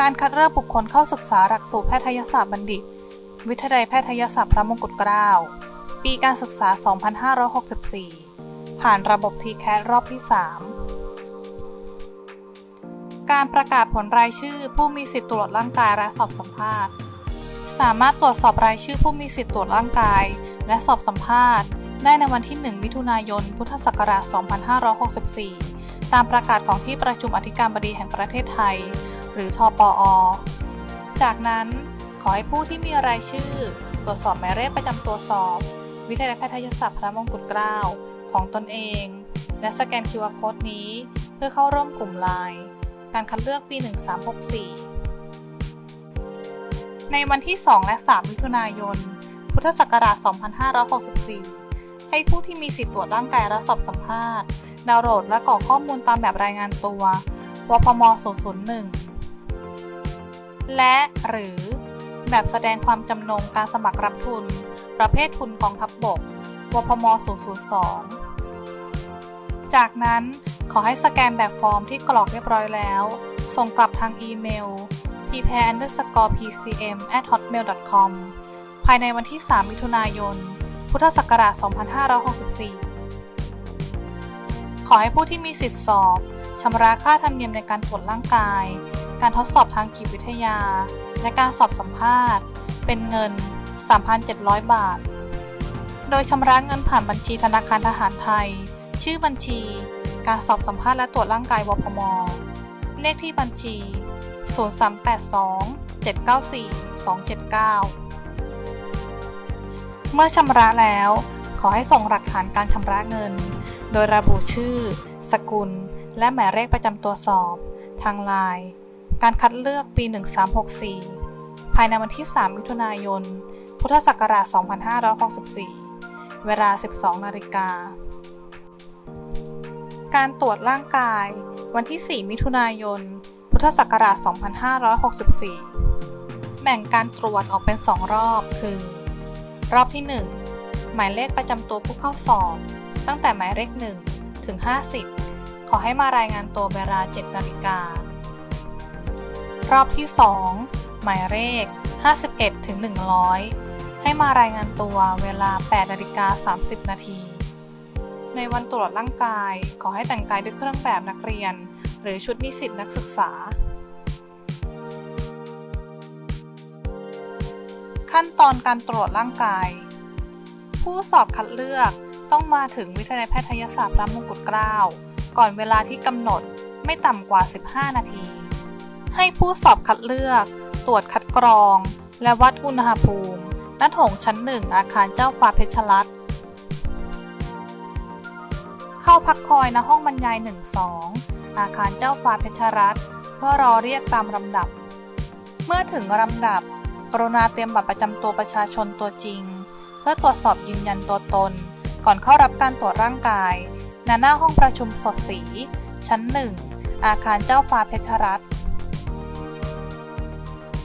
การคัดเลือกบุคคลเข้าศึกษาหลักสูตรแพทยศาสตร์บัณฑิต วิทยาลัยแพทยศาสตร์พระมงกุฎเกล้า ปีการศึกษา 2564 ผ่านระบบ TCAT รอบที่ 3 การประกาศผลรายชื่อผู้มีสิทธิตรวจร่างกายและสอบสัมภาษณ์ สามารถตรวจสอบรายชื่อผู้มีสิทธิตรวจร่างกาย และสอบสัมภาษณ์ ได้ในวันที่ 1 มิถุนายน พุทธศักราช 2564 ตามประกาศของที่ประชุมอธิการบดีแห่งประเทศไทย หรือทปอจากนั้นขอให้ผู้ที่มีรายชื่อ ตรวจสอบหมายเลขประจำตัวสอบ วิทยาลัยแพทยศาสตร์พระมงกุฎเกล้าของตนเอง และสแกน QR Code นี้เพื่อเข้าร่วมกลุ่มไลน์การคัดเลือกปี 1364 ในวันที่ 2 และ 3 มิถุนายน พุทธศักราช 2564 ให้ผู้ที่มีสิทธิตรวจร่างกายและสอบสัมภาษณ์ ดาวน์โหลดและกรอกข้อมูลตามแบบรายงานตัววพม 001 และหรือ แบบแสดงความจำนงการสมัครรับทุน ประเภททุนกองทัพบบก วพม 002 จากนั้นขอให้สแกนแบบฟอร์มที่กรอกเรียบร้อยแล้ว ส่งกลับทางอีเมล prepare_pcm@hotmail.com ภายในวันที่ 3 มิถุนายน พุทธศักราช 2564 ขอให้ผู้ที่มีสิทธิสอบชำระค่าธรรมเนียมในการตรวจร่างกาย การทดสอบทางจิตวิทยา และการสอบสัมภาษณ์ เป็นเงิน 3,700 บาท โดยชำระเงินผ่านบัญชีธนาคารทหารไทย ชื่อบัญชี การสอบสัมภาษณ์และตรวจร่างกายวพม เลขที่บัญชี 0382 794 279เมื่อชำระแล้ว ขอให้ส่งหลักฐานการชำระเงิน โดยระบุชื่อ สกุล และหมายเลขประจำตัวสอบ ทางไลน์ การคัดเลือกปี 1364 ภายในวันที่ 3 มิถุนายน พุทธศักราช 2564 เวลา 12 นาฬิกา การตรวจร่างกาย วันที่ 4 มิถุนายน พุทธศักราช 2564 แบ่งการตรวจออกเป็น 2 รอบคือ รอบที่ 1 หมายเลขประจำตัวผู้เข้าสอบ ตั้งแต่หมายเลข 1 ถึง 50 ขอให้มารายงานตัวเวลา 7 นาฬิกา รอบที่ 2 หมายเลข 51ถึง100 ให้มารายงานตัวเวลา8นาฬิกา30 นาที ในวันตรวจร่างกายขอให้แต่งกายด้วยเครื่องแบบนักเรียน หรือชุดนิสิตนักศึกษา ขั้นตอนการตรวจร่างกาย ผู้สอบคัดเลือกต้องมาถึงวิทยาลัยแพทยศาสตร์พระมงกุฎเกล้าก่อนเวลาที่กำหนดไม่ต่ำกว่า 15 นาที ให้ผู้สอบคัดเลือก ตรวจคัดกรอง และวัดอุณหภูมิณโถงชั้นหนึ่งอาคารเจ้าฟ้าเพชรรัตน์เข้าพักคอยณห้องบรรยาย 1-2 อาคารเจ้าฟ้าเพชรรัตน์เพื่อรอเรียกตามลำดับ เมื่อถึงลำดับ กรุณาเตรียมบัตรประจำตัวประชาชนตัวจริง เพื่อตรวจสอบยืนยันตัวตน ก่อนเข้ารับการตรวจร่างกายณหน้าห้องประชุมสดสี ชั้น1อาคารเจ้าฟ้าเพชรรัตน์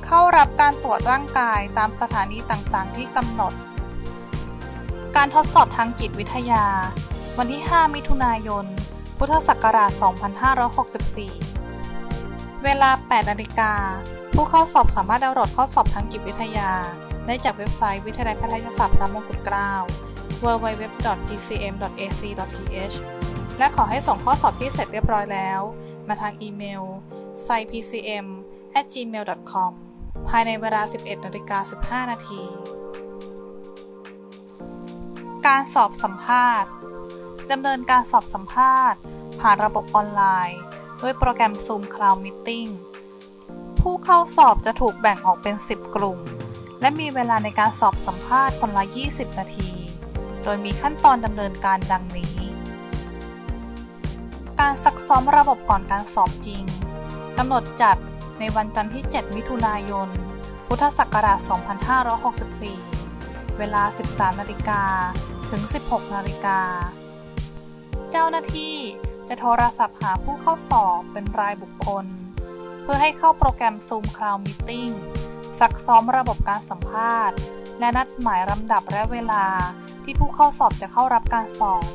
เข้ารับการตรวจร่างกายตามสถานีต่างๆ ที่กำหนด การทดสอบทางจิตวิทยา วันที่ 5 มิถุนายน พุทธศักราช 2564 เวลา 8 นาฬิกา ผู้เข้าสอบสามารถดาวน์โหลดข้อสอบทางจิตวิทยา ได้จากเว็บไซต์วิทยาลัยแพทยศาสตร์พระมงกุฎเกล้า www.pcm.ac.th และขอให้ส่งข้อสอบที่เสร็จเรียบร้อยแล้ว มาทางอีเมล s i pcm gmail.com ภายในเวลา 11นาฬิกา15 นาที การสอบสัมภาษณ์ดำเนินการสอบสัมภาษณ์ ผ่านระบบออนไลน์ ด้วยโปรแกรม Zoom Cloud Meeting ผู้เข้าสอบจะถูกแบ่งออกเป็น 10 กลุ่ม และมีเวลาในการสอบสัมภาษณ์คนละ 20 นาที โดยมีขั้นตอนดำเนินการดังนี้ การซักซ้อมระบบก่อนการสอบจริงกำหนดจัดในวันจันทร์ที่ 7 มิถุนายน พุทธศักราช 2564 เวลา 13 นาฬิกาถึง 16 นาฬิกา เจ้าหน้าที่จะโทรศัพท์หาผู้เข้าสอบเป็นรายบุคคล เพื่อให้เข้าโปรแกรม Zoom Cloud Meeting ซักซ้อมระบบการสัมภาษณ์ และนัดหมายลำดับและเวลาที่ผู้เข้าสอบจะเข้ารับการสอบ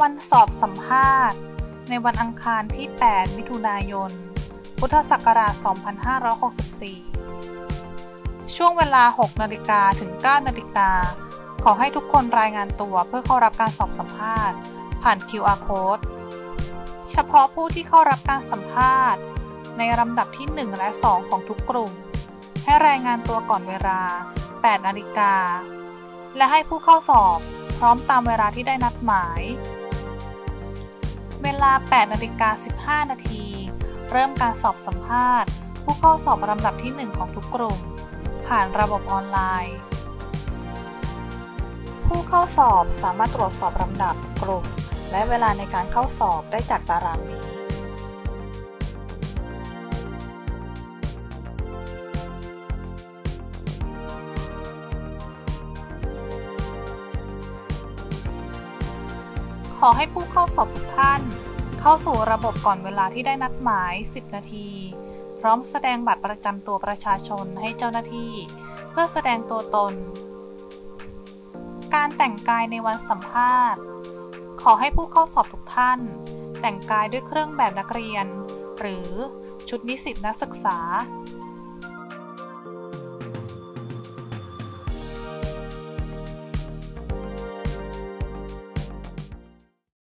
วันสอบสัมภาษณ์ ในวันอังคารที่ 8 มิถุนายน พุทธศักราช 2564 ช่วงเวลา 6 นาฬิกาถึง 9 นาฬิกา ขอให้ทุกคนรายงานตัวเพื่อเข้ารับการสอบสัมภาษณ์ ผ่าน QR code เฉพาะผู้ที่เข้ารับการสัมภาษณ์ ในลำดับที่ 1 และ 2 ของทุกกลุ่ม ให้รายงานตัวก่อนเวลา 8 นาฬิกา และให้ผู้เข้าสอบพร้อมตามเวลาที่ได้นัดหมาย เวลา 8 นาฬิกา 15 นาที เริ่มการสอบสัมภาษณ์ ผู้เข้าสอบลำดับที่ 1 ของทุกกลุ่ม ผ่านระบบออนไลน์ ผู้เข้าสอบสามารถตรวจสอบลำดับกลุ่ม และเวลาในการเข้าสอบได้จากตารางนี้ขอให้ผู้เข้าสอบทุกท่าน เข้าสู่ระบบก่อนเวลาที่ได้นัดหมาย 10 นาที พร้อมแสดงบัตรประจำตัวประชาชนให้เจ้าหน้าที่ เพื่อแสดงตัวตน การแต่งกายในวันสัมภาษณ์ ขอให้ผู้เข้าสอบทุกท่าน แต่งกายด้วยเครื่องแบบนักเรียน หรือชุดนิสิตนักศึกษา